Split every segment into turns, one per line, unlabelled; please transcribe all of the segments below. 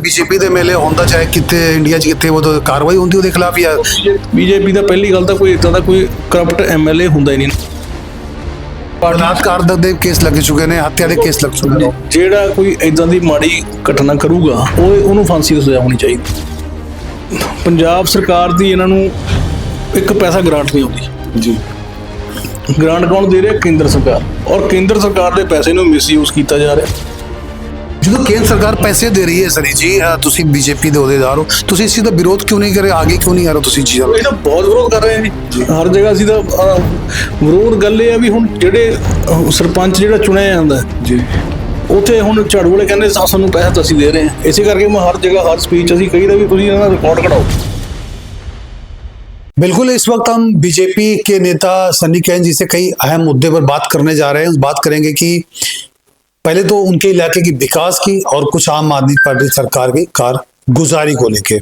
BJP ਦੇ ਮੇਲੇ ਹੁੰਦਾ ਚਾਹੇ ਕਿਤੇ ਇੰਡੀਆ 'ਚ ਕਿਤੇ ਉਹ ਕਾਰਵਾਈ ਹੁੰਦੀ ਉਹਦੇ ਖਿਲਾਫ ਜਾਂ
ਬੀਜੇਪੀ ਦਾ ਪਹਿਲੀ ਗੱਲ ਤਾਂ ਕੋਈ ਇਦਾਂ ਦਾ ਕੋਈ ਕਰਪਟ ਐਮਐਲਏ ਹੁੰਦਾ ਹੀ ਨਹੀਂ।
ਬਲਾਤਕਾਰ ਦੇ ਕੇਸ ਲੱਗ ਚੁੱਕੇ ਨੇ ਹੱਤਿਆ ਦੇ ਕੇਸ ਲੱਗ ਚੁੱਕੇ ਨੇ।
ਜਿਹੜਾ ਕੋਈ ਇਦਾਂ ਦੀ ਮਾੜੀ ਘਟਨਾ ਕਰੂਗਾ ਉਹ ਉਹਨੂੰ ਫਾਂਸੀ ਦੀ ਸਜ਼ਾ ਹੋਣੀ ਚਾਹੀਦੀ। ਪੰਜਾਬ ਸਰਕਾਰ ਦੀ ਇਹਨਾਂ ਨੂੰ ਇੱਕ ਪੈਸਾ ਗ੍ਰਾਂਟ ਨਹੀਂ ਆਉਂਦੀ।
ਜੀ।
ਗ੍ਰਾਂਟ ਕੌਣ ਦੇ ਰਿਹਾ? ਕੇਂਦਰ ਸਰਕਾਰ। ਔਰ ਕੇਂਦਰ ਸਰਕਾਰ ਦੇ ਪੈਸੇ ਨੂੰ ਮਿਸਯੂਜ਼ ਕੀਤਾ ਜਾ ਰਿਹਾ।
ਜਦੋਂ ਕੇਂਦਰ ਸਰਕਾਰ ਪੈਸੇ ਦੇ ਰਹੀ ਹੈ ਸਰੀ ਜੀ ਅ, ਤੁਸੀਂ ਬੀਜੇਪੀ ਦੇ ਅਹੁਦੇਦਾਰ ਹੋ ਤੁਸੀਂ ਇਸ ਚੀਜ਼ ਦਾ ਵਿਰੋਧ ਕਿਉਂ ਨਹੀਂ ਕਰ ਰਹੇ ਆਗੇ ਕਿਉਂ ਨਹੀਂ ਆ ਰਹੇ ਤੁਸੀਂ ਚੀਜ਼ਾਂ
ਇਹ ਤਾਂ ਬਹੁਤ ਵਿਰੋਧ ਕਰ ਰਹੇ ਆ ਜੀ ਹਰ ਜਗ੍ਹਾ ਅਸੀਂ ਤਾਂ ਅਹ, ਵਿਰੋਧ ਗੱਲ ਇਹ ਆ ਵੀ ਹੁਣ ਜਿਹੜੇ ਅਹ, ਸਰਪੰਚ ਜਿਹੜਾ ਚੁਣਿਆ ਜਾਂਦਾ
ਜੀ
ਉੱਥੇ ਹੁਣ ਝਾੜੂ ਵਾਲੇ ਕਹਿੰਦੇ ਸਾ- ਸਾਨੂੰ ਪੈਸਾ ਤਾਂ ਅਸੀਂ ਦੇ ਰਹੇ ਹਾਂ ਇਸੇ ਕਰਕੇ ਮੈਂ ਹਰ ਜਗ੍ਹਾ ਹਰ ਸਪੀਚ ਅਸੀਂ ਕਹੀਦਾ ਵੀ ਤੁਸੀਂ ਇਹਨਾਂ ਦਾ ਰਿਕਾਰਡ ਕਢਾਓ
बिल्कुल इस वक्त हम बीजेपी के नेता सन्नी कैन जी से कई अहम मुद्दे पर बात करने जा रहे हैं बात करेंगे कि पहले तो उनके इलाके की विकास की और कुछ आम आदमी पार्टी सरकार की कारगुजारी को लेके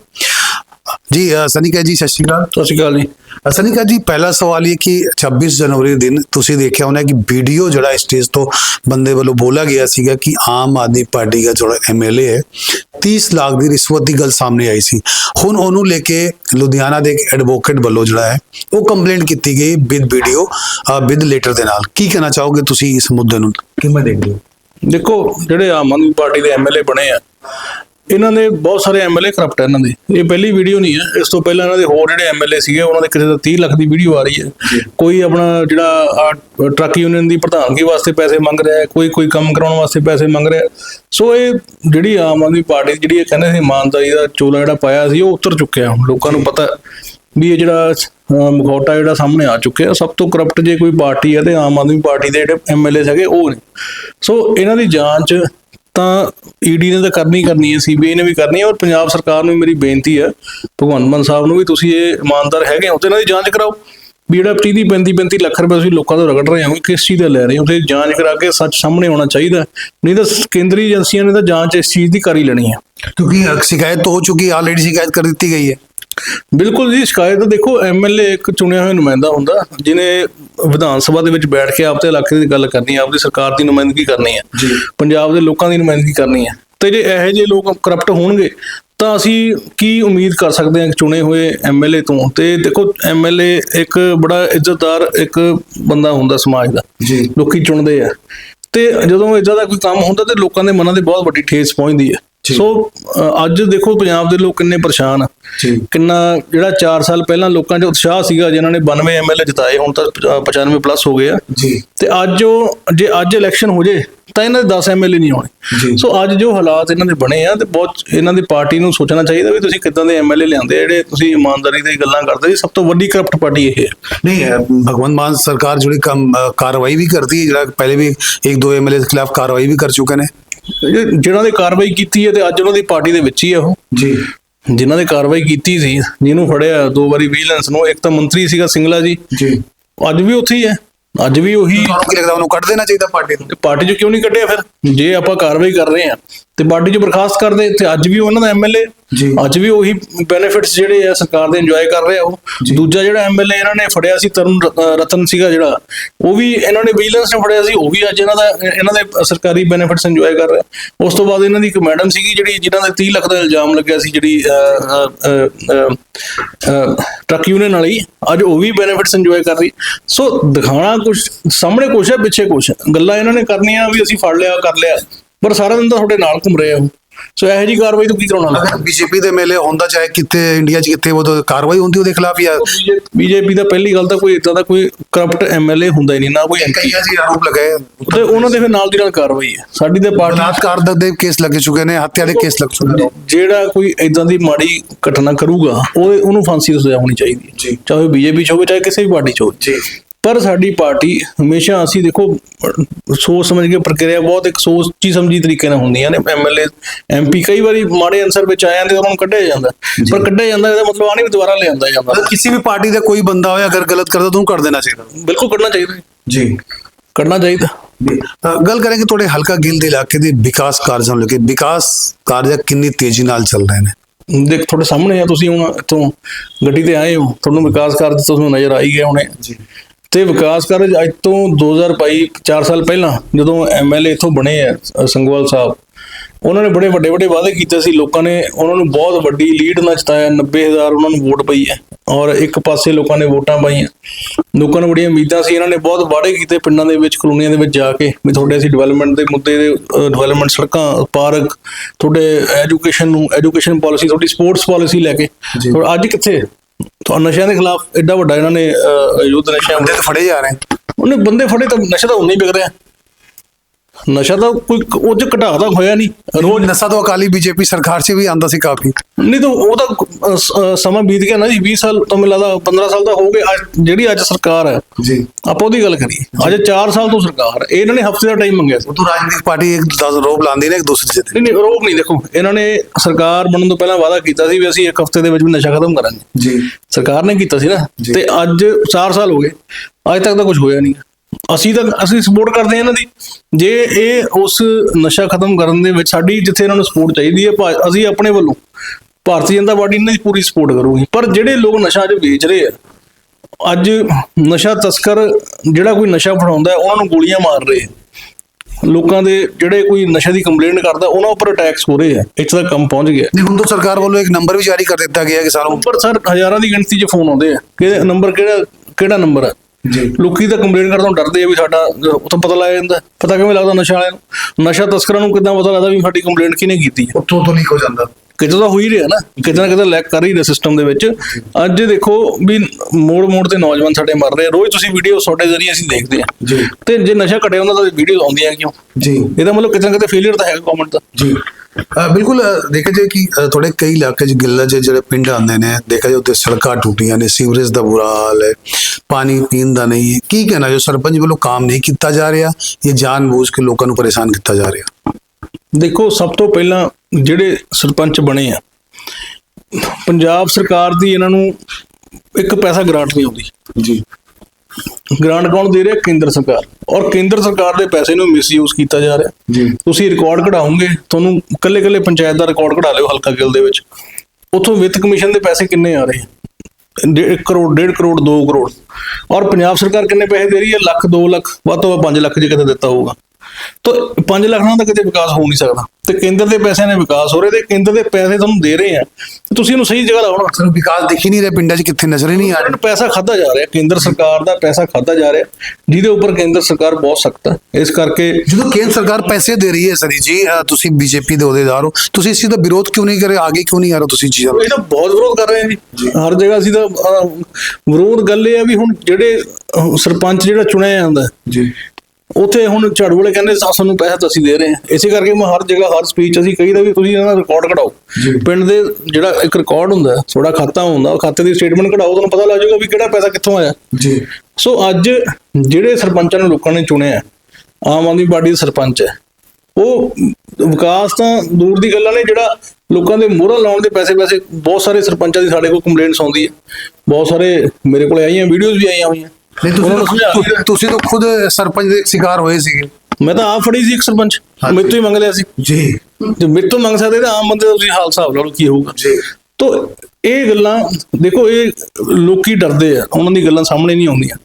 जी अ, सन्नी कैन जी सत श्री अकाल
ਸਤਿ ਸ਼੍ਰੀ ਅਕਾਲ ਜੀ
ਸਨੀਕਾ ਜੀ ਪਹਿਲਾ ਸਵਾਲ ਇਹ ਕਿ 26 ਜਨਵਰੀ ਦੇ ਦਿਨ ਤੁਸੀਂ ਦੇਖਿਆ ਹੋਣਾ ਕਿ ਵੀਡੀਓ ਜਿਹੜਾ ਸਟੇਜ ਤੋਂ ਬੰਦੇ ਵੱਲੋਂ ਬੋਲਾ ਗਿਆ ਸੀਗਾ ਕਿ ਆਮ ਆਦਮੀ ਪਾਰਟੀ ਦਾ ਜਿਹੜਾ ਐਮਐਲਏ ਹੈ 30 ਲੱਖ ਦੀ ਰਿਸ਼ਵਤ ਦੀ ਗੱਲ ਸਾਹਮਣੇ ਆਈ ਸੀ ਹੁਣ ਉਹਨੂੰ ਲੈ ਕੇ ਲੁਧਿਆਣਾ ਦੇ ਇੱਕ ਐਡਵੋਕੇਟ ਵੱਲੋਂ ਜਿਹੜਾ ਹੈ ਉਹ ਕੰਪਲੇਂਟ ਕੀਤੀ ਗਈ ਵਿਦ ਵੀਡੀਓ ਵਿਦ ਲੈਟਰ ਦੇ ਨਾਲ ਕੀ ਕਹਿਣਾ ਚਾਹੋਗੇ ਤੁਸੀਂ ਇਸ ਮੁੱਦੇ ਨੂੰ ਕਿਵੇਂ ਦੇਖਦੇ ਹੋ
ਦੇਖੋ ਜਿਹੜੇ ਆਮ ਆਦਮੀ ਪਾਰਟੀ ਦੇ ਐਮਐਲਏ ਬਣੇ ਆ ਇਹਨਾਂ ਦੇ ਬਹੁਤ ਸਾਰੇ ਐਮਐਲਏ ਕਰਪਟ ਇਹਨਾਂ ਦੇ। ਇਹ ਪਹਿਲੀ ਵੀਡੀਓ ਨਹੀਂ ਹੈ ਇਸ ਤੋਂ ਪਹਿਲਾਂ ਇਹਨਾਂ ਦੇ ਹੋਰ ਜਿਹੜੇ ਐਮਐਲਏ ਸੀਗੇ ਉਹਨਾਂ ਦੇ ਕਿਸੇ ਦਾ 30 ਲੱਖ ਦੀ ਵੀਡੀਓ ਆ ਰਹੀ ਹੈ ਕੋਈ ਆਪਣਾ ਜਿਹੜਾ ਟਰੱਕ ਯੂਨੀਅਨ ਦੀ ਪ੍ਰਧਾਨਗੀ ਵਾਸਤੇ ਪੈਸੇ ਮੰਗ ਰਿਹਾ ਹੈ ਕੋਈ ਕੋਈ ਕੰਮ ਕਰਾਉਣ ਵਾਸਤੇ ਪੈਸੇ ਮੰਗ ਰਿਹਾ। ਸੋ ਇਹ ਜਿਹੜੀ ਆਮ ਆਦਮੀ ਪਾਰਟੀ ਜਿਹੜੀ ਇਹ ਕਹਿੰਦੇ ਸੀ ਇਮਾਨਦਾਰੀ ਦਾ ਚੋਲਾ ਜਿਹੜਾ ਪਾਇਆ ਸੀ ਉਹ ਉਤਰ ਚੁੱਕਿਆ। ਹੁਣ ਲੋਕਾਂ ਨੂੰ ਪਤਾ ਵੀ ਇਹ ਜਿਹੜਾ ਮਖੌਟਾ ਜਿਹੜਾ ਸਾਹਮਣੇ ਆ ਚੁੱਕਿਆ, ਸਭ ਤੋਂ ਕਰਪਟ ਜੇ ਕੋਈ ਪਾਰਟੀ ਹੈ ਤੇ ਆਮ ਆਦਮੀ ਪਾਰਟੀ ਦੇ ਜਿਹੜੇ ਐਮਐਲਏ ਹੈਗੇ, ਉਹ ਨੇ। ਸੋ ਇਹਨਾਂ ਦੀ ਜਾਂਚ ਤਾਂ ਈਡੀ ਨੇ ਤਾਂ ਕਰਨੀ ਕਰਨੀ ਹੈ ਸੀਬੀਆਈ ਨੇ ਵੀ ਕਰਨੀ ਹੈ, ਔਰ ਪੰਜਾਬ ਸਰਕਾਰ ਨੂੰ ਮੇਰੀ ਬੇਨਤੀ ਹੈ, ਭਗਵੰਤ ਮਾਨ ਸਾਹਿਬ ਨੂੰ ਵੀ ਤੁਸੀਂ ਇਹ ਇਮਾਨਦਾਰ ਹੈਗੇ ਹੋ ਤੇ ਇਹਨਾਂ ਦੀ ਜਾਂਚ ਕਰਾਓ। ਵੀ ਜਿਹੜਾ ਦੀ 35 ਲੱਖ ਰੁਪਏ ਤੁਸੀਂ ਲੋਕਾਂ ਤੋਂ ਰਗੜ ਰਹੇ ਹੋ, ਕਿਸ ਚੀਜ਼ ਦਾ ਲੈ ਰਹੇ ਹੋ ਤੇ ਜਾਂਚ ਕਰਾ ਕੇ ਸੱਚ ਸਾਹਮਣੇ ਆਉਣਾ ਚਾਹੀਦਾ ਨਹੀਂ ਤਾਂ ਕੇਂਦਰੀ ਏਜੰਸੀਆਂ ਨੇ ਤਾਂ ਜਾਂਚ ਇਸ ਚੀਜ਼ ਦੀ ਕਰ ਹੀ ਲੈਣੀ ਹੈ।
ਕਿਉਂਕਿ ਸ਼ਿਕਾਇਤ ਹੋ ਚੁੱਕੀ ਆਲਰੇਡੀ ਸ਼ਿਕਾਇਤ ਕਰ ਦਿੱਤੀ ਗਈ ਹੈ।
ਬਿਲਕੁਲ ਜੀ ਸ਼ਿਕਾਇਤ ਤਾਂ ਦੇਖੋ ਐਮਐਲਏ ਇੱਕ ਚੁਣਿਆ ਹੋਇਆ ਨੁਮਾਇੰਦਾ ਹੁੰਦਾ ਜਿਹਨੇ ਵਿਧਾਨ ਸਭਾ ਦੇ ਵਿੱਚ ਬੈਠ ਕੇ ਆਪਦੇ ਇਲਾਕੇ ਦੀ ਗੱਲ ਕਰਨੀ ਹੈ ਆਪਦੀ ਸਰਕਾਰ ਦੀ ਨੁਮਾਇੰਦਗੀ ਕਰਨੀ ਹੈ। ਪੰਜਾਬ ਦੇ ਲੋਕਾਂ ਦੀ ਨੁਮਾਇੰਦਗੀ ਕਰਨੀ ਹੈ ਤੇ ਜੇ ਇਹੋ ਜਿਹੇ ਲੋਕ ਕਰਪਟ ਹੋਣਗੇ ਤਾਂ ਅਸੀਂ ਕੀ ਉਮੀਦ ਕਰ ਸਕਦੇ ਹਾਂ ਚੁਣੇ ਹੋਏ ਐਮਐਲਏ ਤੋਂ ਤੇ ਦੇਖੋ ਐਮਐਲਏ ਇੱਕ ਬੜਾ ਇੱਜ਼ਤਦਾਰ ਇੱਕ ਬੰਦਾ ਹੁੰਦਾ ਸਮਾਜ ਦਾ
ਜੀ
ਲੋਕੀ ਚੁਣਦੇ ਆ ਤੇ ਜਦੋਂ ਇਦਾਂ ਦਾ ਕੋਈ ਕੰਮ ਹੁੰਦਾ ਤੇ ਲੋਕਾਂ ਦੇ ਮਨਾਂ ਤੇ ਬਹੁਤ ਵੱਡੀ ਠੇਸ ਪਹੁੰਚਦੀ ਹੈ। ਸੋ ਅੱਜ ਦੇਖੋ ਪੰਜਾਬ ਦੇ ਲੋਕ ਕਿੰਨੇ ਪਰੇਸ਼ਾਨ ਆ। ਕਿੰਨਾ ਜਿਹੜਾ 4 ਸਾਲ ਪਹਿਲਾਂ ਲੋਕਾਂ 'ਚ ਉਤਸ਼ਾਹ ਸੀਗਾ ਜਿਨ੍ਹਾਂ ਨੇ 92 ਐਮਐਲਏ ਜਿਤਾਏ ਹੁਣ ਤਾਂ 95 ਪਲੱਸ ਹੋ ਗਏ ਆ। ਤੇ ਅੱਜ ਉਹ ਜੇ ਅੱਜ ਇਲੈਕਸ਼ਨ ਹੋ ਜੇ ਤਾਂ ਇਹਨਾਂ ਦੇ 10 ਐਮਐਲਏ ਨਹੀਂ ਆਉਣੇ ਸੋ ਅੱਜ ਜੋ ਹਾਲਾਤ ਇਹਨਾਂ ਦੇ ਬਣੇ ਆ ਤੇ ਬਹੁਤ ਇਹਨਾਂ ਦੀ ਪਾਰਟੀ ਨੂੰ ਸੋਚਣਾ ਚਾਹੀਦਾ ਵੀ ਤੁਸੀਂ ਕਿੱਦਾਂ ਦੇ ਐਮਐਲਏ ਲਿਆਂਦੇ ਜਿਹੜੇ ਤੁਸੀਂ ਇਮਾਨਦਾਰੀ ਦੀ ਗੱਲਾਂ ਕਰਦੇ ਸਭ ਤੋਂ ਵੱਡੀ ਕਰਪਟ ਪਾਰਟੀ ਇਹ ਹੈ।
ਨਹੀਂ ਭਗਵੰਤ ਮਾਨ ਸਰਕਾਰ ਜਿਹੜੀ ਕੰਮ ਕਾਰਵਾਈ ਵੀ ਕਰਦੀ ਹੈ ਜਿਹੜਾ ਪਹਿਲੇ ਵੀ ਇੱਕ ਦੋ ਐਮਐਲਏ ਦੇ ਖਿਲਾਫ ਕਾਰਵਾਈ ਵੀ ਕਰ ਚੁੱਕੇ
ਨੇ। ਜਿਹਨਾਂ ਨੇ ਕਾਰਵਾਈ ਕੀਤੀ ਹੈ ਤੇ ਅੱਜ ਉਹਨਾਂ ਦੀ ਪਾਰਟੀ ਦੇ ਵਿੱਚ ਹੀ ਹੈ ਉਹ।
ਜੀ।
ਜਿਨ੍ਹਾਂ ਨੇ ਕਾਰਵਾਈ ਕੀਤੀ ਸੀ ਜਿਹਨੂੰ ਫੜਿਆ ਦੋ ਵਾਰੀ ਵਿਜੀਲੈਂਸ ਨੂੰ ਇੱਕ ਤਾਂ ਮੰਤਰੀ ਸੀਗਾ ਸਿੰਗਲਾ ਜੀ।
ਜੀ।
ਅੱਜ ਵੀ ਉੱਥੇ ਹੀ ਹੈ। ਅੱਜ ਵੀ ਉਹੀ
ਤੁਹਾਨੂੰ ਕੀ ਲੱਗਦਾ ਉਹਨੂੰ ਕੱਢ ਦੇਣਾ ਚਾਹੀਦਾ ਪਾਰਟੀ ਤੋਂ
ਪਾਰਟੀ 'ਚ ਕਿਉਂ ਨਹੀਂ ਕੱਢਿਆ ਫਿਰ? ਜੇ ਆਪਾਂ ਕਾਰਵਾਈ ਕਰ ਰਹੇ ਆ ਤੇ ਪਾਰਟੀ 'ਚ ਬਰਖਾਸਤ ਕਰਦੇ ਤੇ ਅੱਜ ਵੀ ਉਹਨਾਂ ਦਾ ਐਮਐਲਏ
ਜੀ।
ਅੱਜ ਵੀ ਉਹੀ ਬੈਨੀਫਿਟਸ ਜਿਹੜੇ ਆ ਸਰਕਾਰ ਦੇ ਇੰਜੋਏ ਕਰ ਰਹੇ ਆ ਉਹ ਦੂਜਾ ਜਿਹੜਾ ਐਮਐਲਏ ਇਹਨਾਂ ਨੇ ਫੜਿਆ ਸੀ ਅ, ਰਤਨ ਸੀਗਾ ਜਿਹੜਾ ਉਹ ਵੀ ਇਹਨਾਂ ਨੇ ਵਿਜੀਲੈਂਸ ਨੇ ਫੜਿਆ ਸੀ ਉਹ ਵੀ ਅੱਜ ਇਹਨਾਂ ਦਾ ਇਹਨਾਂ ਦੇ ਸਰਕਾਰੀ ਬੈਨੀਫਿਟਸ ਇੰਜੋਏ ਕਰ ਰਿਹਾ। ਉਸ ਤੋਂ ਬਾਅਦ ਇਹਨਾਂ ਦੀ ਇੱਕ ਮੈਡਮ ਸੀਗੀ ਜਿਹੜੀ ਜਿਨ੍ਹਾਂ ਦੇ 30 ਲੱਖ ਦਾ ਇਲਜ਼ਾਮ ਲੱਗਿਆ ਸੀ ਜਿਹੜੀ ਟਰੱਕ ਯੂਨੀਅਨ ਵਾਲੀ ਅੱਜ ਉਹ ਵੀ ਬੈਨੀਫਿਟਸ ਇੰਜੋਏ ਕਰ ਰਹੀ। ਸੋ ਦਿਖਾਣਾ ਕੁਝ ਸਾਹਮਣੇ ਕੁਛ ਹੈ ਪਿੱਛੇ ਹੈ। ਗੱਲਾਂ ਇਹਨਾਂ ਨੇ ਕਰਨੀਆਂ ਵੀ ਅਸੀਂ ਫੜ ਲਿਆ ਕਰ ਲਿਆ। ਪਰ ਸਾਰਾ ਦਿਨ ਤਾਂ ਤੁਹਾਡੇ ਨਾਲ ਘੁੰਮ ਰਹੇ ਆ ਉਹ। ਸੋ ਇਹੋ ਜੀ ਕਾਰਵਾਈ ਤੋਂ ਕੀ ਕਰਾਉਣਾ
ਅਗਰ ਬੀਜੇਪੀ ਦੇ ਮੇਲੇ ਹੁੰਦਾ ਚਾਹੇ ਕਿਤੇ ਇੰਡੀਆ 'ਚ ਕਿਤੇ ਉਹ ਕਾਰਵਾਈ ਹੁੰਦੀ ਉਹਦੇ ਖਿਲਾਫ ਜਾਂ
ਬੀਜੇਪੀ ਦਾ ਪਹਿਲੀ ਗੱਲ ਤਾਂ ਕੋਈ ਇਦਾਂ ਦਾ ਕੋਈ ਕਰਪਟ ਐਮਐਲਏ ਹੁੰਦਾ ਹੀ ਨਹੀਂ ਨਾ ਕੋਈ
ਕਈਆਂ ਜੀ ਆਰੋਪ ਲਗਾਏ
ਤੇ ਉਹਨਾਂ ਦੇ ਫਿਰ ਨਾਲ ਦੀ ਨਾਲ ਕਾਰਵਾਈ ਹੈ। ਸਾਡੀ ਤੇ ਪਾਰਟੀ
ਬਲਾਤਕਾਰ ਦੇ ਕੇਸ ਲੱਗੇ ਚੁੱਕੇ ਨੇ ਹੱਤਿਆ ਦੇ ਕੇਸ ਲੱਗ ਚੁੱਕੇ ਨੇ।
ਜਿਹੜਾ ਕੋਈ ਇਦਾਂ ਦੀ ਮਾੜੀ ਘਟਨਾ ਕਰੂਗਾ ਉਹ ਉਹਨੂੰ ਫਾਂਸੀ ਦੀ ਸਜ਼ਾ ਹੋਣੀ ਚਾਹੀਦੀ ਹੈ। ਚਾਹੇ ਬੀਜੇਪੀ ਚ ਹੋਵੇ ਚਾਹੇ ਕਿਸੇ ਵੀ ਪਾਰਟੀ ਚ ਹੋਵੇ।
ਜੀ।
ਪਰ ਸਾਡੀ ਪਾਰਟੀ ਹਮੇਸ਼ਾ ਅਸੀਂ ਦੇਖੋ ਸੋਚ ਸਮਝ ਕੇ ਪ੍ਰਕਿਰਿਆ ਬਹੁਤ ਇੱਕ ਸੋਚੀ ਸਮਝੀ ਤਰੀਕੇ ਨਾਲ ਹੁੰਦੀਆਂ ਨੇ। ਐਮਐਲਏ ਐਮਪੀ ਕਈ ਵਾਰੀ ਮਾੜੇ ਅਨਸਰ ਵਿੱਚ ਆ ਜਾਂਦੇ ਉਹਨਾਂ ਨੂੰ ਕੱਢਿਆ ਜਾਂਦਾ। ਪਰ ਕੱਢਿਆ ਜਾਂਦਾ ਇਹਦਾ ਮਤਲਬ ਆ ਨਹੀਂ ਵੀ ਦੁਬਾਰਾ ਲਿਆਂਦਾ ਜਾਂਦਾ।
ਕਿਸੇ ਵੀ ਪਾਰਟੀ ਦਾ ਕੋਈ ਬੰਦਾ ਹੋਇਆ ਅਗਰ ਗਲਤ ਕਰਦਾ ਤਾਂ ਉਹਨੂੰ ਕਰ ਦੇਣਾ ਚਾਹੀਦਾ।
ਬਿਲਕੁਲ ਕੱਢਣਾ ਚਾਹੀਦਾ।
ਜੀ।
ਕੱਢਣਾ ਚਾਹੀਦਾ।
ਗੱਲ ਕਰਾਂਗੇ ਤੁਹਾਡੇ ਹਲਕਾ ਗਿੱਲ ਦੇ ਇਲਾਕੇ ਦੇ ਵਿਕਾਸ ਕਾਰਜਾਂ ਨੂੰ ਲੈ ਕੇ। ਵਿਕਾਸ ਕਾਰਜ ਕਿੰਨੀ ਤੇਜ਼ੀ ਨਾਲ ਚੱਲ ਰਹੇ ਨੇ?
ਦੇਖ ਤੁਹਾਡੇ ਸਾਹਮਣੇ ਆ ਤੁਸੀਂ ਹੁਣ ਇੱਥੋਂ ਗੱਡੀ ਤੇ ਆਏ ਹੋ। ਤੁਹਾਨੂੰ ਵਿਕਾਸ ਕਾਰਜ ਤੁਹਾਨੂੰ ਨਜ਼ਰ ਆ ਹੀ ਗਏ ਹੋਣੇ।
ਜੀ।
ਤੇ ਵਿਕਾਸ ਕਾਰਜ ਅੱਜ ਤੋਂ 2022 4 ਸਾਲ ਪਹਿਲਾਂ ਜਦੋਂ ਐਮਐਲਏ ਇੱਥੋਂ ਬਣੇ ਆ ਸੰਗਵਾਲ ਸਾਹਿਬ ਉਹਨਾਂ ਨੇ ਬੜੇ ਵੱਡੇ ਵੱਡੇ ਵਾਅਦੇ ਕੀਤੇ ਸੀ। ਲੋਕਾਂ ਨੇ ਉਹਨਾਂ ਨੂੰ ਬਹੁਤ ਵੱਡੀ ਲੀਡ ਨਾਲ ਜਿਤਾਇਆ। 90000 ਉਹਨਾਂ ਨੂੰ ਵੋਟ ਪਈ ਹੈ ਔਰ ਇੱਕ ਪਾਸੇ ਲੋਕਾਂ ਨੇ ਵੋਟਾਂ ਪਾਈਆਂ। ਲੋਕਾਂ ਨੂੰ ਬੜੀਆਂ ਉਮੀਦਾਂ ਸੀ। ਇਹਨਾਂ ਨੇ ਬਹੁਤ ਵਾਅਦੇ ਕੀਤੇ ਪਿੰਡਾਂ ਦੇ ਵਿੱਚ ਕਲੋਨੀਆਂ ਦੇ ਵਿੱਚ ਜਾ ਕੇ ਵੀ ਤੁਹਾਡੇ ਅਸੀਂ ਡਿਵੈਲਪਮੈਂਟ ਦੇ ਮੁੱਦੇ ਦੇ ਡਿਵੈਲਪਮੈਂਟ ਸੜਕਾਂ ਪਾਰਕ ਤੁਹਾਡੇ ਐਜੂਕੇਸ਼ਨ ਨੂੰ ਐਜੂਕੇਸ਼ਨ ਪਾਲਿਸੀ ਤੁਹਾਡੀ ਸਪੋਰਟਸ ਪਾਲਿਸੀ ਲੈ ਕੇ। ਔਰ ਅੱਜ ਕਿੱਥੇ? ਤਾਂ ਨਸ਼ਿਆਂ ਦੇ ਖਿਲਾਫ ਐਡਾ ਵੱਡਾ ਇਹਨਾਂ ਨੇ ਯੁੱਧ ਨਸ਼ਿਆਂ
ਬੰਦੇ ਤਾਂ ਫੜੇ ਜਾ ਰਹੇ।
ਉਹਨੇ ਬੰਦੇ ਫੜੇ ਤਾਂ ਨਸ਼ਾ ਤਾਂ ਉਨਾ ਹੀ ਵਿਕ ਰਿਹਾ ਨਸ਼ਾ ਤਾਂ ਕੋਈ ਉਹ ਚ ਘਟਾ ਤਾਂ ਹੋਇਆ ਨਹੀਂ। ਰੋਜ਼
ਨਸ਼ਾ ਤਾਂ ਅਕਾਲੀ ਬੀਜੇਪੀ ਸਰਕਾਰ 'ਚ ਵੀ ਆਂਦਾ ਸੀ ਕਾਫੀ।
ਨਹੀਂ ਤਾਂ ਉਹ ਤਾਂ ਸਮਾਂ ਬੀਤ ਗਿਆ ਨਾ ਜੀ 20 ਸਾਲ ਤੋਂ ਮੈਨੂੰ ਲੱਗਦਾ 15 ਸਾਲ ਦਾ ਹੋ ਗਏ। ਅੱਜ ਜਿਹੜੀ ਅੱਜ ਸਰਕਾਰ ਹੈ
ਜੀ।
ਆਪਾਂ ਉਹਦੀ ਗੱਲ ਕਰੀਏ। ਅੱਜ 4 ਸਾਲ ਤੋਂ ਸਰਕਾਰ ਹੈ। ਇਹਨਾਂ ਨੇ ਹਫ਼ਤੇ ਦਾ ਟਾਈਮ ਮੰਗਿਆ ਸੀ।
ਉਹ ਤਾਂ ਰਾਜਨੀਤਿਕ ਪਾਰਟੀ ਇੱਕ ਦਸ ਰੋਬ ਲਾਉਂਦੀ ਨੇ ਇੱਕ ਦੂਸਰੇ ਤੇ
ਨਹੀਂ ਨਹੀਂ ਰੋਕ ਨਹੀਂ ਦੇਖੋ। ਇਹਨਾਂ ਨੇ ਸਰਕਾਰ ਬਣਨ ਤੋਂ ਪਹਿਲਾਂ ਵਾਅਦਾ ਕੀਤਾ ਸੀ ਵੀ ਅਸੀਂ ਇੱਕ ਹਫ਼ਤੇ ਦੇ ਵਿੱਚ ਵੀ ਨਸ਼ਾ ਖਤਮ ਕਰਾਂਗੇ।
ਜੀ।
ਸਰਕਾਰ ਨੇ ਕੀਤਾ ਸੀ ਨਾ। ਤੇ ਅੱਜ 4 ਸਾਲ ਹੋ ਗਏ। ਅੱਜ ਤੱਕ ਤਾਂ ਕੁਝ ਹੋਇਆ ਨਹੀਂ। ਅਸੀਂ ਤਾਂ ਅਸੀਂ ਸਪੋਰਟ ਕਰਦੇ ਹਾਂ ਇਹਨਾਂ ਦੀ। ਜੇ ਇਹ ਉਸ ਨਸ਼ਾ ਖਤਮ ਕਰਨ ਦੇ ਵਿੱਚ ਸਾਡੀ ਜਿੱਥੇ ਇਹਨਾਂ ਨੂੰ ਸਪੋਰਟ ਚਾਹੀਦੀ ਹੈ ਅਸੀਂ ਆਪਣੇ ਵੱਲੋਂ ਭਾਰਤੀ ਜਨਤਾ ਪਾਰਟੀ ਇਹਨਾਂ ਦੀ ਪੂਰੀ ਸਪੋਰਟ ਕਰੂਗੀ। ਪਰ ਜਿਹੜੇ ਲੋਕ ਨਸ਼ਾ ਅੱਜ ਵੇਚ ਰਹੇ ਆ ਅੱਜ ਨਸ਼ਾ ਤਸਕਰ ਜਿਹੜਾ ਕੋਈ ਨਸ਼ਾ ਫੜਾਉਂਦਾ ਉਹਨਾਂ ਨੂੰ ਗੋਲੀਆਂ ਮਾਰ ਰਹੇ ਆ। ਲੋਕਾਂ ਦੇ ਜਿਹੜੇ ਕੋਈ ਨਸ਼ੇ ਦੀ ਕੰਪਲੇਂਟ ਕਰਦਾ ਉਹਨਾਂ ਉੱਪਰ ਅਟੈਕਸ ਹੋ ਰਹੇ ਆ। ਇੱਥੇ ਤੱਕ ਕੰਮ ਪਹੁੰਚ ਗਿਆ।
ਨਹੀਂ ਹੁਣ ਤਾਂ ਸਰਕਾਰ ਵੱਲੋਂ ਇੱਕ ਨੰਬਰ ਵੀ ਜਾਰੀ ਕਰ ਦਿੱਤਾ ਗਿਆ ਕਿ ਸਾਨੂੰ
ਪਰ ਸਰ ਹਜ਼ਾਰਾਂ ਦੀ ਗਿਣਤੀ 'ਚ ਫੋਨ ਆਉਂਦੇ ਆ ਕਿ ਨੰਬਰ ਕਿਹੜਾ ਕਿਹੜਾ ਨੰਬਰ ਹੈ ਲੋਕੀ ਤਾਂ ਕੰਪਲੇਂਟ ਕਰਨ ਤੋਂ ਡਰਦੇ ਆ ਵੀ ਸਾਡਾ ਉਤੋਂ ਪਤਾ ਲੱਗ ਜਾਂਦਾ। ਪਤਾ ਕਿਵੇਂ ਲੱਗਦਾ ਨਸ਼ਾ ਵਾਲਿਆਂ ਨੂੰ? ਨਸ਼ਾ ਤਸਕਰਾਂ ਨੂੰ ਕਿੱਦਾਂ ਪਤਾ ਲੱਗਦਾ ਵੀ ਸਾਡੀ ਕੰਪਲੇਂਟ ਕਿਹਨੇ ਕੀਤੀ ਹੈ
ਉੱਥੋਂ ਤੋਂ ਲੀਕ ਹੋ ਜਾਂਦਾ
ਕਿਤੇ ਤਾਂ ਹੋ ਹੀ ਰਿਹਾ ਨਾ। ਕਿਤੇ ਨਾ ਕਿਤੇ ਲੈਕ ਕਰ ਹੀ ਰਿਹਾ ਸਿਸਟਮ ਦੇ ਵਿੱਚ। ਅੱਜ ਦੇਖੋ ਵੀ ਮੋੜ ਮੋੜ ਤੇ ਨੌਜਵਾਨ ਸਾਡੇ ਮਰ ਰਹੇ। ਰੋਜ਼ ਤੁਸੀਂ ਵੀਡੀਓ ਤੁਹਾਡੇ ਜ਼ਰੀਏ ਅਸੀਂ ਦੇਖਦੇ ਆ।
ਜੀ।
ਤੇ ਜੇ ਨਸ਼ਾ ਘਟਿਆ ਹੁੰਦਾ ਤਾਂ ਵੀਡੀਓ ਆਉਂਦੀਆਂ ਕਿਉਂ?
ਜੀ।
ਇਹਦਾ ਮਤਲਬ ਕਿਤੇ ਨਾ ਕਿਤੇ ਫੇਲਿਅਰ ਤਾਂ ਹੈਗਾ ਗਵਰਨਮੈਂਟ ਦਾ।
ਜੀ। ਬਿਲਕੁਲ ਦੇਖਿਆ ਜਾਏ ਕਿ ਥੋੜੇ ਕਈ ਇਲਾਕੇ 'ਚ ਗਿੱਲਾ 'ਚ ਜਿਹੜੇ ਪਿੰਡ ਆਉਂਦੇ ਨੇ ਦੇਖਿਆ ਜਾਏ ਉੱਥੇ ਸੜਕਾਂ ਟੁੱਟੀਆਂ ਨੇ ਸੀਵਰੇਜ ਦਾ ਬੁਰਾ ਹਾਲ ਹੈ ਪਾਣੀ ਪੀਣ ਦਾ ਨਹੀਂ। ਕੀ ਕਹਿਣਾ ਜੋ ਸਰਪੰਚ ਵੱਲੋਂ ਕੰਮ ਨਹੀਂ ਕੀਤਾ ਜਾ ਰਿਹਾ ਇਹ ਜਾਣਬੁੱਝ ਕੇ ਲੋਕਾਂ ਨੂੰ ਪਰੇਸ਼ਾਨ ਕੀਤਾ ਜਾ ਰਿਹਾ?
ਦੇਖੋ ਸਭ ਤੋਂ ਪਹਿਲਾਂ ਜਿਹੜੇ ਸਰਪੰਚ ਬਣੇ ਆ ਪੰਜਾਬ ਸਰਕਾਰ ਦੀ ਇਹਨਾਂ ਨੂੰ ਇੱਕ ਪੈਸਾ ਗ੍ਰਾਂਟ ਨਹੀਂ ਆਉਂਦੀ।
ਜੀ।
ਗ੍ਰਾਂਟ ਕੌਣ ਦੇ ਰਿਹਾ? ਕੇਂਦਰ ਸਰਕਾਰ। ਔਰ ਕੇਂਦਰ ਸਰਕਾਰ ਦੇ ਪੈਸੇ ਨੂੰ ਮਿਸਯੂਜ਼ ਕੀਤਾ ਜਾ ਰਿਹਾ।
ਜੀ।
ਤੁਸੀਂ ਰਿਕਾਰਡ ਕਢਾਉਂਗੇ ਤੁਹਾਨੂੰ ਕੱਲੇ ਕੱਲੇ ਪੰਚਾਇਤ ਦਾ ਰਿਕਾਰਡ ਕਢਾ ਲਿਓ ਹਲਕਾ ਗਿਲ ਦੇ ਵਿੱਚ। ਉੱਥੋਂ ਵਿੱਤ ਕਮਿਸ਼ਨ ਦੇ ਪੈਸੇ ਕਿੰਨੇ ਆ ਰਹੇ? ਆ 1 ਕਰੋੜ 1.5 ਕਰੋੜ 2 ਕਰੋੜ। ਔਰ ਪੰਜਾਬ ਸਰਕਾਰ ਕਿੰਨੇ ਪੈਸੇ ਦੇ ਰਹੀ ਹੈ? ਲੱਖ 2 ਲੱਖ ਵੱਧ ਤੋਂ ਵੱਧ 5 ਲੱਖ ਜੇ ਕਿਤੇ ਦਿੱਤਾ ਹੋਊਗਾ। ਤਾਂ 5 ਲੱਖ ਨਾਲ ਤਾਂ ਕਿਤੇ ਵਿਕਾਸ ਹੋ ਨਹੀਂ ਸਕਦਾ। ਤੇ ਕੇਂਦਰ ਦੇ ਪੈਸਿਆਂ ਨਾਲ ਵਿਕਾਸ ਹੋ ਰਿਹਾ ਤੇ ਕੇਂਦਰ ਦੇ ਪੈਸੇ ਤੁਹਾਨੂੰ ਦੇ ਰਹੇ ਆ। ਤੇ ਤੁਸੀਂ ਇਹਨੂੰ ਸਹੀ ਜਗ੍ਹਾ ਲਾਓ ਨਾ।
ਸਾਨੂੰ ਵਿਕਾਸ ਦਿਖ ਹੀ ਨਹੀਂ ਰਿਹਾ ਪਿੰਡਾਂ 'ਚ ਕਿੱਥੇ ਨਜ਼ਰ ਹੀ ਨਹੀਂ ਆ
ਨੂੰ ਪੈਸਾ ਖਾਦਾ ਜਾ ਰਿਹਾ ਕੇਂਦਰ ਸਰਕਾਰ ਦਾ ਪੈਸਾ ਖਾਦਾ ਜਾ ਰਿਹਾ ਜਿਹਦੇ ਉੱਪਰ ਕੇਂਦਰ ਸਰਕਾਰ ਬਹੁਤ ਸਖਤ ਹੈ ਇਸ ਕਰਕੇ
ਜਦੋਂ ਕੇਂਦਰ ਸਰਕਾਰ ਪੈਸੇ ਦੇ ਰਹੀ ਹੈ ਸਰੀ ਜੀ ਤੁਸੀਂ ਬੀਜੇਪੀ ਦੇ ਅਹੁਦੇਦਾਰ ਹੋ ਤੁਸੀਂ ਇਸ ਚੀਜ਼ ਦਾ ਵਿਰੋਧ ਕਿਉਂ ਨਹੀਂ ਕਰ ਰਹੇ ਆਗੇ ਕਿਉਂ ਨਹੀਂ ਆ ਰਹੇ ਤੁਸੀਂ ਚੀਜ਼ਾਂ
ਇਹ ਤਾਂ ਬਹੁਤ ਵਿਰੋਧ ਕਰ ਰਹੇ ਆ ਜੀ। ਹਰ ਜਗ੍ਹਾ ਅਸੀਂ ਤਾਂ ਵਿਰੋਧ ਗੱਲ ਇਹ ਆ ਵੀ ਹੁਣ ਜਿਹੜੇ ਸਰਪੰਚ ਜਿਹੜਾ ਚੁਣਿਆ ਜਾਂਦਾ
ਜੀ।
ਉੱਥੇ ਹੁਣ ਝਾੜੂ ਵਾਲੇ ਕਹਿੰਦੇ ਸਾ- ਸਾਨੂੰ ਪੈਸਾ ਤਾਂ ਅਸੀਂ ਦੇ ਰਹੇ ਹਾਂ। ਇਸੇ ਕਰਕੇ ਮੈਂ ਹਰ ਜਗ੍ਹਾ ਹਰ ਸਪੀਚ ਅਸੀਂ ਕਹੀਦਾ ਵੀ ਤੁਸੀਂ ਇਹਨਾਂ ਦਾ ਰਿਕਾਰਡ ਕਢਾਓ। ਪਿੰਡ ਦੇ ਜਿਹੜਾ ਇੱਕ ਰਿਕਾਰਡ ਹੁੰਦਾ ਤੁਹਾਡਾ ਖਾਤਾ ਹੁੰਦਾ ਉਹ ਖਾਤੇ ਦੀ ਸਟੇਟਮੈਂਟ ਕਢਾਓ ਤੁਹਾਨੂੰ ਪਤਾ ਲੱਗ ਜਾਊਗਾ ਵੀ ਕਿਹੜਾ ਪੈਸਾ ਕਿੱਥੋਂ ਆਇਆ।
ਜੀ।
ਸੋ ਅੱਜ ਜਿਹੜੇ ਸਰਪੰਚਾਂ ਨੂੰ ਲੋਕਾਂ ਨੇ ਚੁਣਿਆ ਆਮ ਆਦਮੀ ਪਾਰਟੀ ਦੇ ਸਰਪੰਚ ਹੈ ਉਹ ਵਿਕਾਸ ਤਾਂ ਦੂਰ ਦੀ ਗੱਲਾਂ ਨੇ ਜਿਹੜਾ ਲੋਕਾਂ ਦੇ ਮੋਹਰਾਂ ਲਾਉਣ ਦੇ ਪੈਸੇ ਪੈਸੇ ਬਹੁਤ ਸਾਰੇ ਸਰਪੰਚਾਂ ਦੀ ਸਾਡੇ ਕੋਲ ਕੰਪਲੇਂਟਸ ਆਉਂਦੀ ਹੈ। ਬਹੁਤ ਸਾਰੇ ਮੇਰੇ ਕੋਲ ਆਈਆਂ ਵੀਡੀਓਜ਼ ਵੀ ਆਈਆਂ ਹੋਈਆਂ।
ਨਹੀਂ ਤੁਸੀਂ ਤੁਸੀਂ ਤਾਂ ਖੁਦ ਸਰਪੰਚ ਦੇ ਸ਼ਿਕਾਰ ਹੋਏ ਸੀਗੇ।
ਮੈਂ ਤਾਂ ਆਪ ਫੜੀ ਸੀ ਇੱਕ ਸਰਪੰਚ। ਹਾਂਜੀ। ਤੋਂ ਹੀ ਮੰਗ ਲਿਆ ਸੀ।
ਜੀ।
ਜੇ ਮੇਰੇ ਤੋਂ ਮੰਗ ਸਕਦੇ ਤਾਂ ਆਮ ਬੰਦੇ ਦਾ ਤੁਸੀਂ ਹਾਲ ਹਿਸਾਬ ਲਾ ਲਓ ਕੀ ਹੋਊਗਾ।
ਜੀ।
ਤੋ ਇਹ ਗੱਲਾਂ ਦੇਖੋ ਇਹ ਲੋਕੀ ਡਰਦੇ ਆ। ਉਹਨਾਂ ਦੀ ਗੱਲਾਂ ਸਾਹਮਣੇ ਨਹੀਂ ਆਉਂਦੀਆਂ।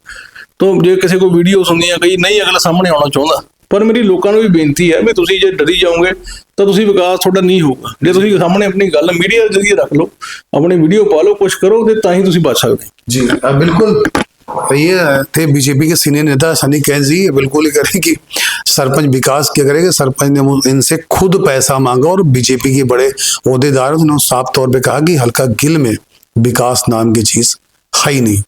ਤੋ ਜੇ ਕਿਸੇ ਕੋਲ ਵੀਡੀਓਸ ਹੁੰਦੀਆਂ ਕਈ ਨਹੀਂ ਅਗਲਾ ਸਾਹਮਣੇ ਆਉਣਾ ਚਾਹੁੰਦਾ। ਪਰ ਮੇਰੀ ਲੋਕਾਂ ਨੂੰ ਵੀ ਬੇਨਤੀ ਹੈ ਵੀ ਤੁਸੀਂ ਜੇ ਡਰੀ ਜਾਓਗੇ ਤਾਂ ਤੁਸੀਂ ਵਿਕਾਸ ਤੁਹਾਡਾ ਨਹੀਂ ਹੋਊਗਾ। ਜੇ ਤੁਸੀਂ ਸਾਹਮਣੇ ਆਪਣੀ ਗੱਲ ਮੀਡੀਆ ਦੇ ਜ਼ਰੀਏ ਰੱਖ ਲਓ ਆਪਣੀ ਵੀਡੀਓ ਪਾ ਲਓ ਕੁਝ ਕਰੋ ਤੇ ਤਾਂ ਹੀ ਤੁਸੀਂ ਬਚ ਸਕਦੇ।
ਜੀ। ਬਿਲਕੁਲ। ये थे बीजेपी के सीनियर नेता सनी कैन जी, ये बिल्कुल ही करें कि सरपंच विकास क्या करेगा। सरपंच ने इनसे खुद पैसा मांगा और बीजेपी के बड़े अहदेदार उन्होंने साफ़ तौर पे कहा कि हल्का गिल में विकास नाम की चीज़ है ही नहीं।